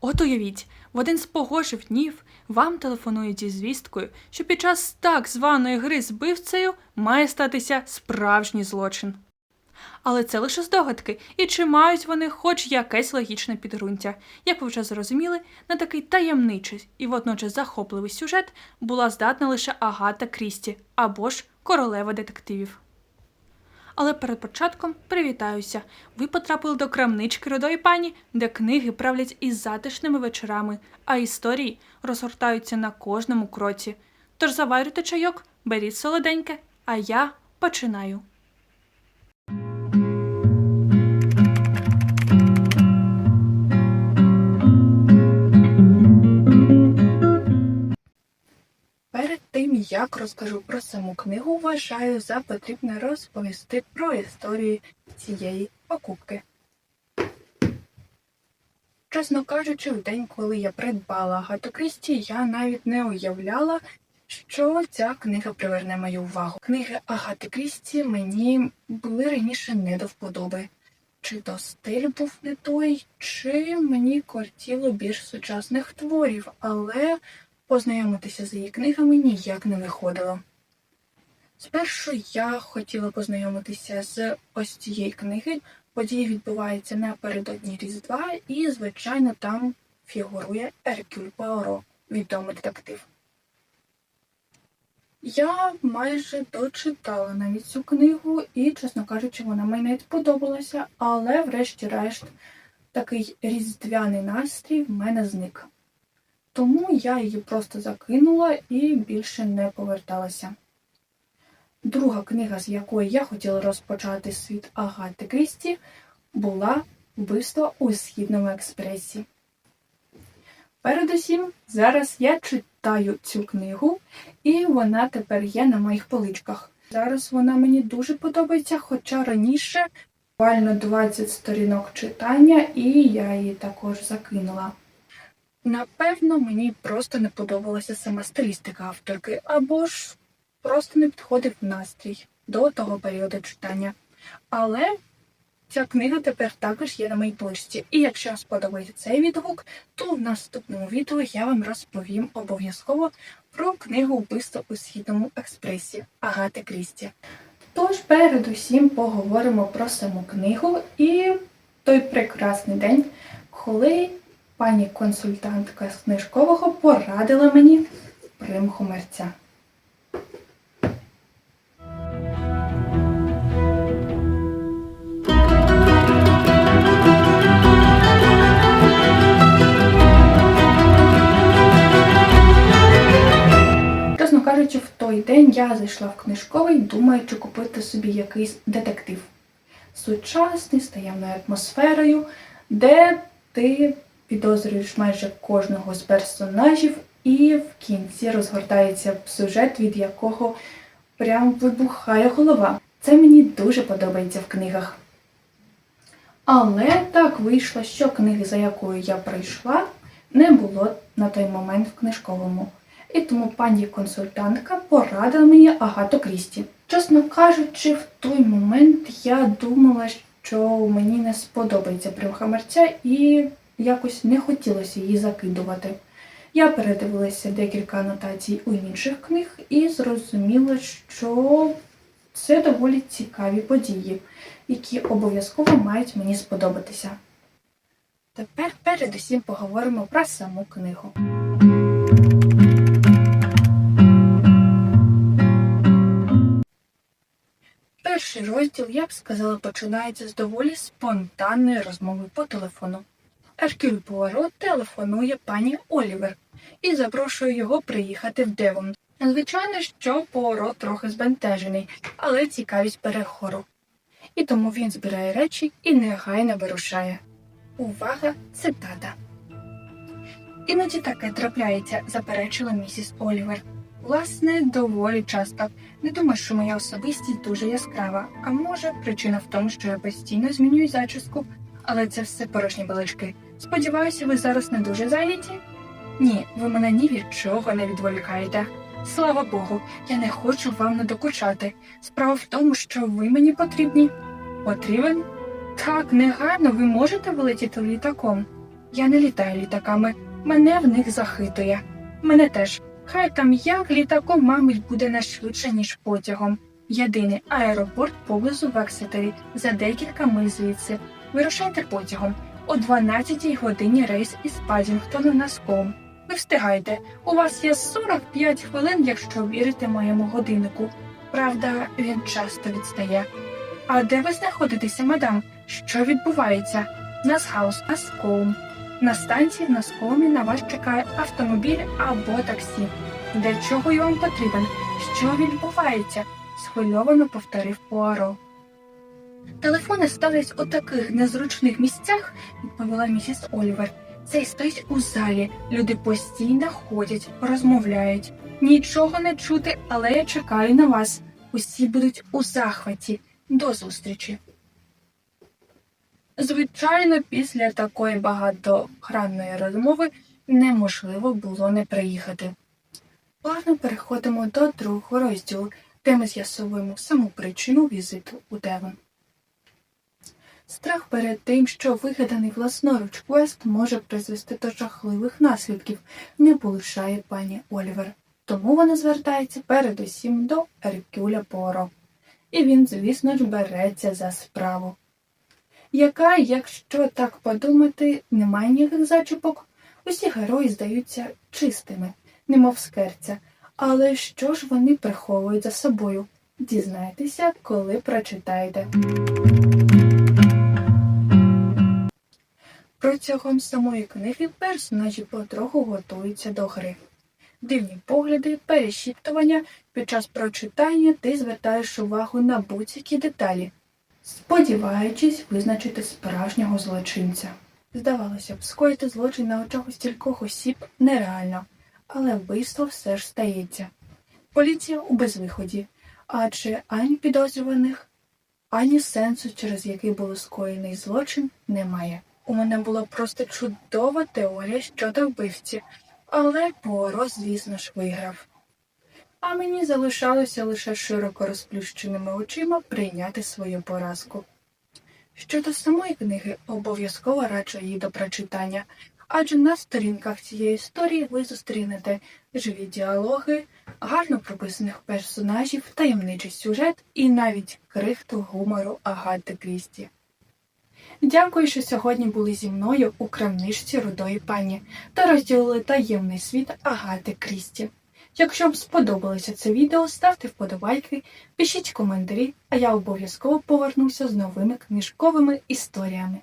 От уявіть, в один з погожих днів вам телефонують зі звісткою, що під час так званої гри з бивцею має статися справжній злочин. Але це лише здогадки, і чи мають вони хоч якесь логічне підґрунтя. Як ви вже зрозуміли, на такий таємничий і водночас захопливий сюжет була здатна лише Агата Крісті або ж королева детективів. Але перед початком привітаюся. Ви потрапили до крамнички родої пані, де книги правлять із затишними вечорами, а історії розгортаються на кожному кроці. Тож заварюйте чайок, беріть солоденьке, а я починаю. Як розкажу про саму книгу, вважаю за потрібне розповісти про історію цієї покупки. Чесно кажучи, в день, коли я придбала Агату Крісті, я навіть не уявляла, що ця книга приверне мою увагу. Книги Агати Крісті мені були раніше не до вподоби. Чи то стиль був не той, чи мені кортіло більш сучасних творів, але познайомитися з її книгами ніяк не виходило. Спершу я хотіла познайомитися з ось цієї книги. Події відбуваються напередодні Різдва, і, звичайно, там фігурує Еркюль Пуаро, відомий детектив. Я майже дочитала навіть цю книгу, і, чесно кажучи, вона мені не сподобалася, але, врешті-решт, такий різдвяний настрій в мене зник. Тому я її просто закинула і більше не поверталася. Друга книга, з якої я хотіла розпочати світ Агати Крісті, була Вбивство у Східному експресі. Передусім, зараз я читаю цю книгу, і вона тепер є на моїх поличках. Зараз вона мені дуже подобається, хоча раніше буквально 20 сторінок читання, і я її також закинула. Напевно, мені просто не подобалася сама стилістика авторки, або ж просто не підходив настрій до того періоду читання. Але ця книга тепер також є на моїй поличці. І якщо вам сподобається цей відгук, то в наступному відео я вам розповім обов'язково про книгу Вбивство у Східному експресі Агати Крісті. Тож передусім поговоримо про саму книгу і той прекрасний день, коли пані консультантка з книжкового порадила мені примху мерця. Чесно кажучи, в той день я зайшла в книжковий, думаючи купити собі якийсь детектив. Сучасний, з таємною атмосферою, де ти підозрюєш майже кожного з персонажів, і в кінці розгортається сюжет, від якого прям вибухає голова. Це мені дуже подобається в книгах. Але так вийшло, що книги, за якою я прийшла, не було на той момент в книжковому. І тому пані консультантка порадила мені Агату Крісті. Чесно кажучи, в той момент я думала, що мені не сподобається примха мерця і якось не хотілося її закидувати. Я передивилася декілька анотацій у інших книг і зрозуміла, що це доволі цікаві події, які обов'язково мають мені сподобатися. Тепер передусім поговоримо про саму книгу. Перший розділ, я б сказала, починається з доволі спонтанної розмови по телефону. Еркюль Пуаро телефонує пані Олівер і запрошує його приїхати в Девон. Звичайно, що Пуаро трохи збентежений, але цікавість бере хору. І тому він збирає речі і негайно вирушає. Увага, цитата. Іноді таке трапляється, заперечила місіс Олівер. Власне, доволі часто. Не думаю, що моя особистість дуже яскрава. А може, причина в тому, що я постійно змінюю зачіску, але це все порожні балачки. Сподіваюся, ви зараз не дуже зайняті? Ні, ви мене ні від чого не відволікаєте. Слава Богу, я не хочу вам надокучати. Справа в тому, що ви мені потрібні. Потрібен? Так, негайно ви можете вилетіти літаком. Я не літаю літаками, мене в них захитує. Мене теж. Хай там як літаком, мабуть, буде не швидше, ніж потягом. Єдиний аеропорт поблизу в Ексетері за декілька миль звідси. Вирушайте потягом. О 12-й годині рейс із Падінгтона на Ском. Ви встигаєте. У вас є 45 хвилин, якщо вірите моєму годиннику. Правда, він часто відстає. А де ви знаходитеся, мадам? Що відбувається? Насгаус, Аскоум. На станції на Скомі на вас чекає автомобіль або таксі. Для чого я вам потрібен? Що відбувається? схвильовано повторив Пуаро. Телефони ставлять у таких незручних місцях, відповіла місіс Олівер. Цей стоїть у залі. Люди постійно ходять, розмовляють. Нічого не чути, але я чекаю на вас. Усі будуть у захваті. До зустрічі. Звичайно, після такої багатогранної розмови неможливо було не приїхати. Плавно переходимо до другого розділу, де ми з'ясовуємо саму причину візиту у Девон. Страх перед тим, що вигаданий власноруч квест може призвести до жахливих наслідків, не полишає пані Олівер. Тому вона звертається передусім до Еркюля Поро. І він, звісно ж, береться за справу. Яка, якщо так подумати, немає ніяких зачіпок, усі герої здаються чистими, немов скерця. Але що ж вони приховують за собою? Дізнайтеся, коли прочитаєте. Протягом самої книги персонажі потроху готуються до гри. Дивні погляди, перешіптування під час прочитання ти звертаєш увагу на будь-які деталі, сподіваючись визначити справжнього злочинця. Здавалося б, скоїти злочин на очах у стількох осіб нереально, але вбивство все ж стається. Поліція у безвиході, адже ані підозрюваних, ані сенсу, через який було скоєний злочин, немає. У мене була просто чудова теорія щодо вбивці, але Пуаро, звісно ж, виграв. А мені залишалося лише широко розплющеними очима прийняти свою поразку. Щодо самої книги, обов'язково раджу її до прочитання, адже на сторінках цієї історії ви зустрінете живі діалоги, гарно прописаних персонажів, таємничий сюжет і навіть крихту гумору Агати Крісті. Дякую, що сьогодні були зі мною у крамничці рудої пані та розділили таємний світ Агати Крісті. Якщо вам сподобалося це відео, ставте вподобайки, пишіть коментарі, а я обов'язково повернуся з новими книжковими історіями.